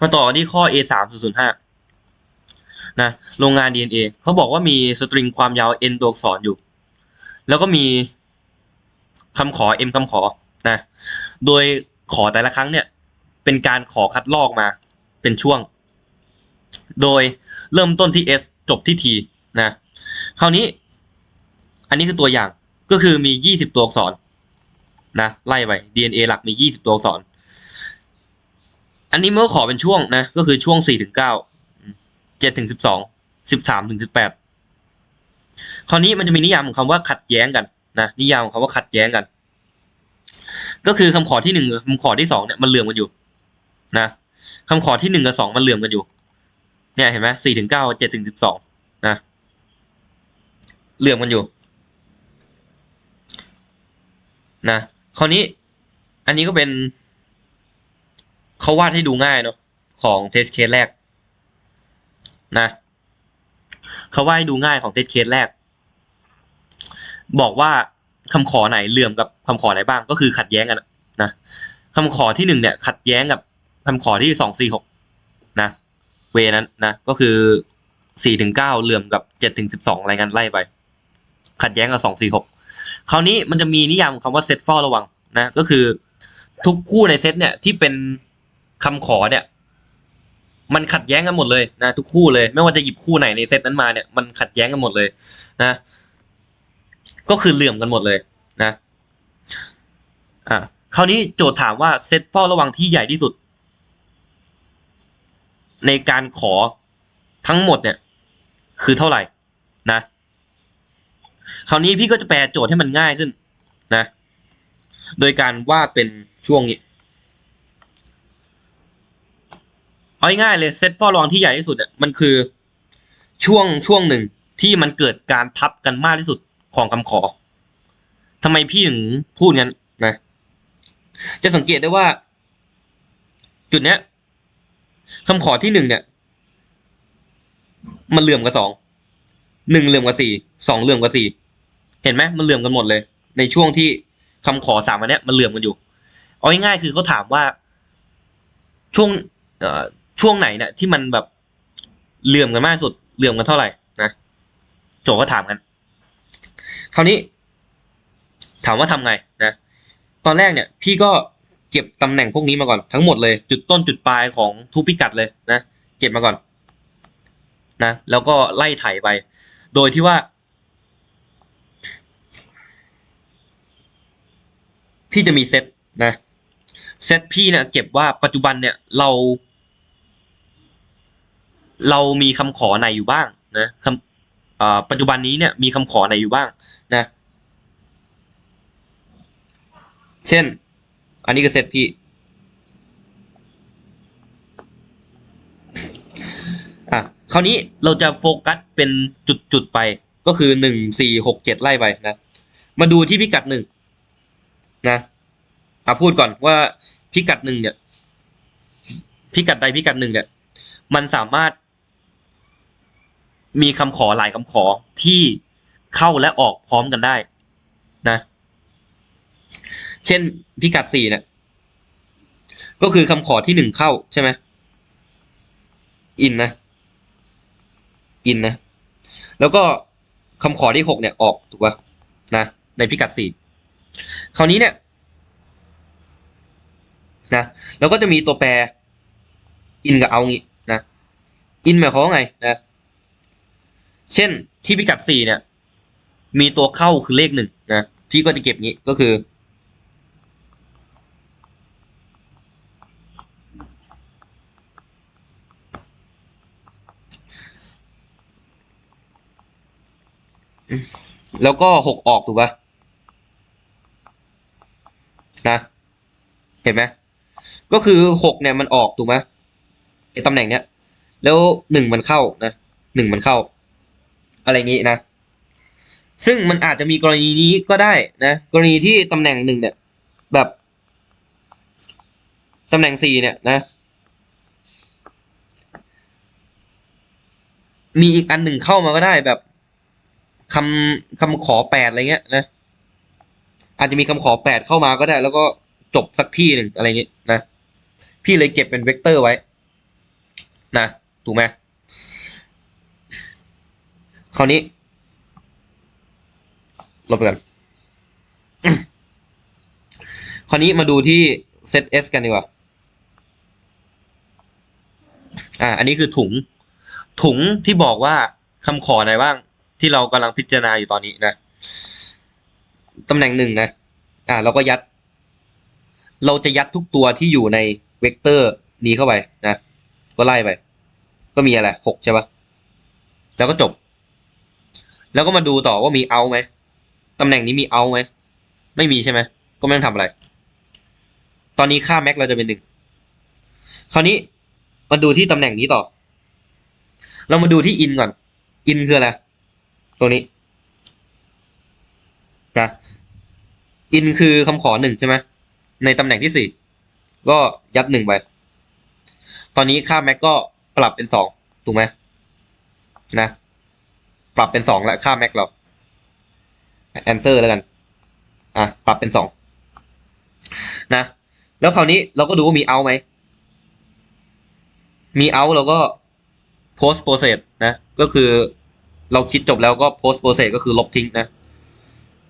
มาต่อที่ข้อ A 3 0 0 5นะโรงงาน DNA เขาบอกว่ามีสตริงความยาว n ตัวอักษรอยู่ แล้วก็มีคำขอ m คำขอนะโดยขอแต่ละครั้งเนี่ย เป็นการขอคัดลอกมาเป็นช่วง โดยเริ่มต้นที่ s จบที่ t นะ คราวนี้ อันนี้คือตัวอย่างก็คือมี 20 ตัวอักษรนะไล่ไป DNA หลักมี 20 ตัวอักษร อันนี้เมื่อขอเป็นช่วงนะ ก็คือช่วง4ถึง9 7ถึง12 13ถึง18คราวนี้มันจะมีนิยามของคำว่าขัดแย้งกันนะนิยามของคำว่าขัดแย้งกัน ก็คือคำขอที่หนึ่งคำขอที่สองเนี่ยมันเหลื่อมกันอยู่ นะคำขอที่หนึ่งกับสองมันเหลื่อมกันอยู่ เนี่ยเห็นไหมสี่ถึงเก้าเจ็ดถึงสิบสองนะเหลื่อมกันอยู่ นะคราวนี้ อันนี้ก็เป็น เขาวาดให้ดูง่ายเนาะของเทสเคสแรก นะเขาวาดให้ดูง่ายของเทสเคสแรก บอกว่าคำขอไหนเหลื่อมกับคำขอไหนบ้างก็คือขัดแย้งกันนะคำขอที่หนึ่งเนี่ย ขัดแย้งกับคำขอที่สองสี่หกนะเวนั้นนะก็คือสี่ถึงเก้าเหลื่อมกับเจ็ดถึงสิบสองอะไรงั้นไล่ไป ขัดแย้งกับสองสี่หกคราวนี้มันจะมีนิยามคำว่าเซตเฝ้าระวังนะก็คือทุกคู่ในเซตเนี่ยที่เป็น คำขอเนี่ย มันขัดแย้งกันหมดเลยนะทุกคู่เลย ไม่ว่าจะหยิบคู่ไหนในเซตนั้นมาเนี่ยมันขัดแย้งกันหมดเลย นะ ก็คือเหลื่อมกันหมดเลย นะอ่าคราวนี้โจทย์ถามว่าเซตเฝ้าระวังที่ใหญ่ที่สุด ในการขอทั้งหมดเนี่ย คือเท่าไหร่นะ คราวนี้พี่ก็จะแปลโจทย์ให้มันง่ายขึ้นนะ โดยการวาดเป็นช่วงนี้ เอาง่ายเลยเซตเฝ้าระวังที่ใหญ่ที่สุดเนี่ยมันคือช่วงช่วงหนึ่งที่มันเกิดการทับกันมากที่สุดของคำขอทำไมพี่ถึงพูดงั้นนะ จะสังเกตได้ว่า จุดเนี้ยคำขอที่หนึ่งเนี่ย มันเหลื่อมกับสองหนึ่งเหลื่อมกับสี่สองเหลื่อมกับสี่เห็นไหมมันเหลื่อมกันหมดเลย ในช่วงที่คำขอสามอันเนี้ยมันเหลื่อมกันอยู่ เอาง่ายๆคือเขาถามว่าช่วงเอ่อ ช่วงไหนเนี่ยที่มันแบบเหลื่อมกันมากสุดเหลื่อมกันเท่าไหร่นะโจก็ถามกัน คราวนี้ ถามว่าทำไงนะตอนแรกเนี่ย พี่ก็เก็บตำแหน่งพวกนี้มาก่อนทั้งหมดเลย จุดต้นจุดปลายของทุกพิกัดเลยนะเก็บมาก่อน นะแล้วก็ไล่ไถไป โดยที่ว่า พี่จะมีเซตนะเซตพี่เนี่ยเก็บว่าปัจจุบันเนี่ยเรา เรามีคำขอไหนอยู่บ้างนะคำปัจจุบันนี้เนี่ยมีคำขอไหนอยู่บ้างนะ เช่น อันนี้ก็เซตพี่อะคราวนี้เราจะโฟกัสเป็นจุดๆไปก็คือหนึ่งสี่หกเจ็ดไล่ไปนะ มาดูที่พิกัดหนึ่งนะอะพูดก่อนว่าพิกัดหนึ่งเนี่ย พิกัดใดพิกัดหนึ่งเนี่ย มันสามารถ มีคำขอหลายคำขอที่เข้าและออกพร้อมกันได้ นะ เช่นพิกัดสี่เนี่ยก็คือคำขอที่หนึ่งเข้าใช่ไหมอินนะ อินนะ แล้วก็คำขอที่หกเนี่ยออกถูกป่ะนะ ในพิกัดสี่คราวนี้เนี่ยนะแล้วก็จะมีตัวแปรอินกับเอางี้นะอินหมายความว่าไงนะ เช่นที่พิกัดสี่เนี่ย มีตัวเข้าคือเลขหนึ่งนะพี่ก็จะเก็บงี้ก็คือ แล้วก็หกออกถูกปะนะ เห็นไหมก็คือหกเนี่ยมันออกถูกไหมไอตำแหน่งเนี้ย แล้วหนึ่งมันเข้านะหนึ่งมันเข้า อะไรงี้นะ ซึ่งมันอาจจะมีกรณีนี้ก็ได้นะ กรณีที่ตำแหน่งหนึ่งเนี่ย แบบตำแหน่งสี่เนี่ยนะ มีอีกอันหนึ่งเข้ามาก็ได้แบบคำคำขอแปดอะไรเงี้ยนะ อาจจะมีคำขอแปดเข้ามาก็ได้ แล้วก็จบสักที่หนึ่งอะไรเงี้ยนะ พี่เลยเก็บเป็นเวกเตอร์ไว้ นะ ถูกไหม คราวนี้ลบไปก่อนคราวนี้มาดูที่เซต S กันดีกว่า อ่า อันนี้คือถุง ถุงที่บอกว่าคำขอไหนบ้าง ที่เรากำลังพิจารณาอยู่ตอนนี้นะตำแหน่งหนึ่งนะ อ่า เราก็ยัด เราจะยัดทุกตัวที่อยู่ในเวกเตอร์นี้เข้าไปนะ ก็ไล่ไป ก็มีอะไรหกใช่ปะแล้วก็จบ แล้วก็มาดูต่อว่ามีเอาไหมตำแหน่งนี้มีเอาไหมไม่มีใช่ไหมก็ไม่ต้องทำอะไร ตอนนี้ค่าแม็กเราจะเป็นหนึ่งคราวนี้มาดูที่ตำแหน่งนี้ต่อ เรามาดูที่อินก่อน อินคืออะไรตัวนี้นะอินคือคำขอหนึ่งใช่ไหมในตำแหน่งที่สี่ก็ยัดหนึ่งไป ตอนนี้ค่าแม็กก็ปรับเป็นสองถูกไหมนะ ปรับเป็นสองแล้วค่าแม็กเรา answer แล้วกัน อะ ปรับเป็นสองนะ แล้วคราวนี้เราก็ดูว่ามีเอาไหม มีเอาเราก็ post process นะ ก็คือเราคิดจบแล้วก็ post process ก็คือลบทิ้งนะ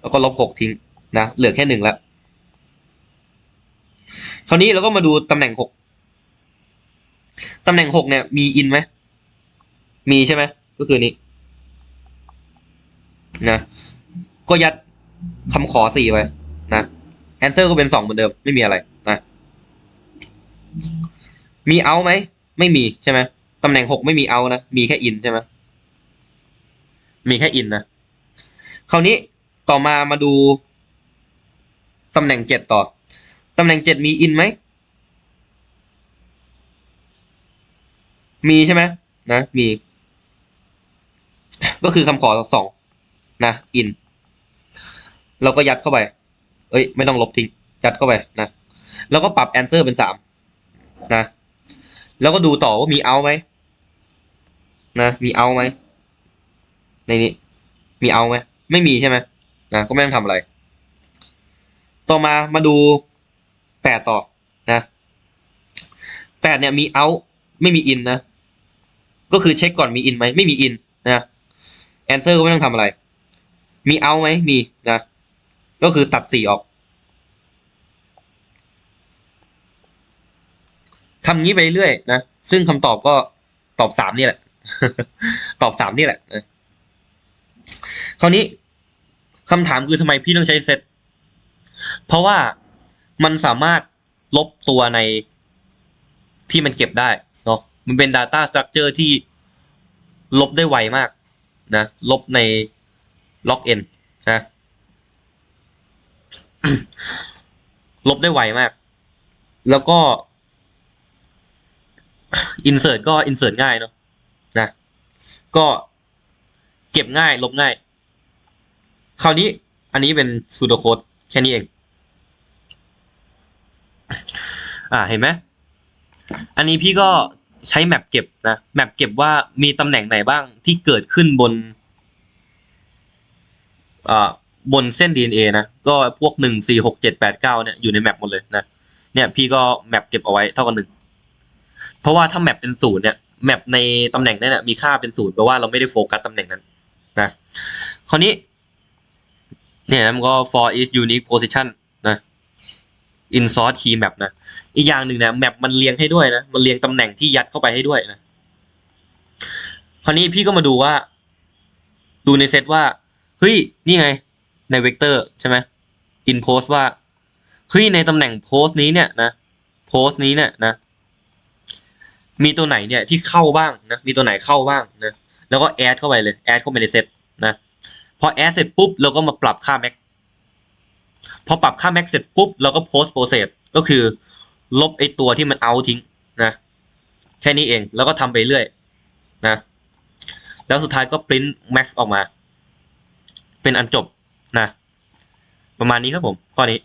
แล้วก็ลบหกทิ้งนะ เหลือแค่หนึ่งแล้วคราวนี้เราก็มาดูตำแหน่งหกตำแหน่งหกเนี่ย มีอินไหม มีใช่ไหม ก็คือนี้ นะ ก็ยัดคำขอสี่ไปนะ answer ก็เป็นสองเหมือนเดิม ไม่มีอะไรนะ มีเอาไหม ไม่มีใช่ไหมตำแหน่งหกไม่มีเอานะ มีแค่อินใช่ไหมมีแค่อินนะ คราวนี้ต่อมามาดูตำแหน่งเจ็ดต่อ ตำแหน่งเจ็ดมีอินไหม มีใช่ไหมนะ มี ก็คือคำขอสอง นะอิน เราก็ยัดเข้าไป เอ้ย ไม่ต้องลบทิ้งยัดเข้าไปนะแล้วก็ปรับ answer เป็นสามนะ แล้วก็ดูต่อว่ามีเอาไหมนะ มีเอาไหมในนี้ มีเอาไหมไม่มีใช่ไหมนะก็ไม่ต้องทำอะไร ต่อมามาดูแปดต่อนะแปดเนี่ยมีเอาไม่มีอินนะ ก็คือเช็คก่อนมีอินไหมไม่มีอินนะ answer ก็ไม่ต้องทำอะไร มีเอาไหมมีนะ ก็คือตัดสี่ออกทำงี้ไปเรื่อยนะ ซึ่งคำตอบก็ตอบสามนี่แหละ ตอบสามนี่แหละนะคราวนี้คำถามคือทำไมพี่ต้องใช้เซต เพราะว่ามันสามารถลบตัวในที่มันเก็บได้เนาะ มันเป็น Data Structure ที่ลบได้ไวมากนะ ลบใน log n นนะลบได้ไวมาก แล้วก็ insert ก็ insert ง่ายเนาะนะ ก็เก็บง่าย ลบง่าย คราวนี้อันนี้เป็น pseudo code แค่นี้เอง อ่าเห็นไหมอันนี้พี่ก็ใช้แมปเก็บนะ แมปเก็บว่ามีตำแหน่งไหนบ้างที่เกิดขึ้นบน บนเส้น DNA นะ ก็พวกหนึ่งสี่หกเจ็ดแปดเก้าเนี่ยอยู่ในแมปหมดเลยนะ เนี่ยพี่ก็แมปเก็บเอาไว้เท่ากับหนึ่ง เพราะว่าถ้าแมปเป็นศูนย์เนี่ยแมปในตำแหน่งนั้นเนี่ยมีค่าเป็นศูนย์แปลว่าเราไม่ได้โฟกัสตำแหน่งนั้นนะ คราวนี้ เนี่ยมันก็ for each unique position นะ in source key map นะ อีกอย่างหนึ่งนะแมปมันเรียงให้ด้วยนะ มันเรียงตำแหน่งที่ยัดเข้าไปให้ด้วยนะ คราวนี้พี่ก็มาดูว่า ดูในเซตว่า เฮ้ย นี่ไง ในเวกเตอร์ใช่ไหม in post ว่า เฮ้ย ในตำแหน่งโพสต์นี้เนี่ยนะ โพสต์นี้เนี่ยนะ มีตัวไหนเนี่ยที่เข้าบ้างนะ มีตัวไหนเข้าบ้างนะ แล้วก็แอดเข้าไปเลย แอดเข้าไปในเซตนะ พอแอดเสร็จปุ๊บ เราก็มาปรับค่าแม็ก พอปรับค่าแม็กเสร็จปุ๊บ เราก็โพสต์โปรเซสก็คือ ลบไอตัวที่มันเอาทิ้งนะ แค่นี้เอง แล้วก็ทำไปเรื่อยนะ แล้วสุดท้ายก็ปริ้นแม็กออกมา เป็นอันจบนะ ประมาณนี้ครับผม ข้อนี้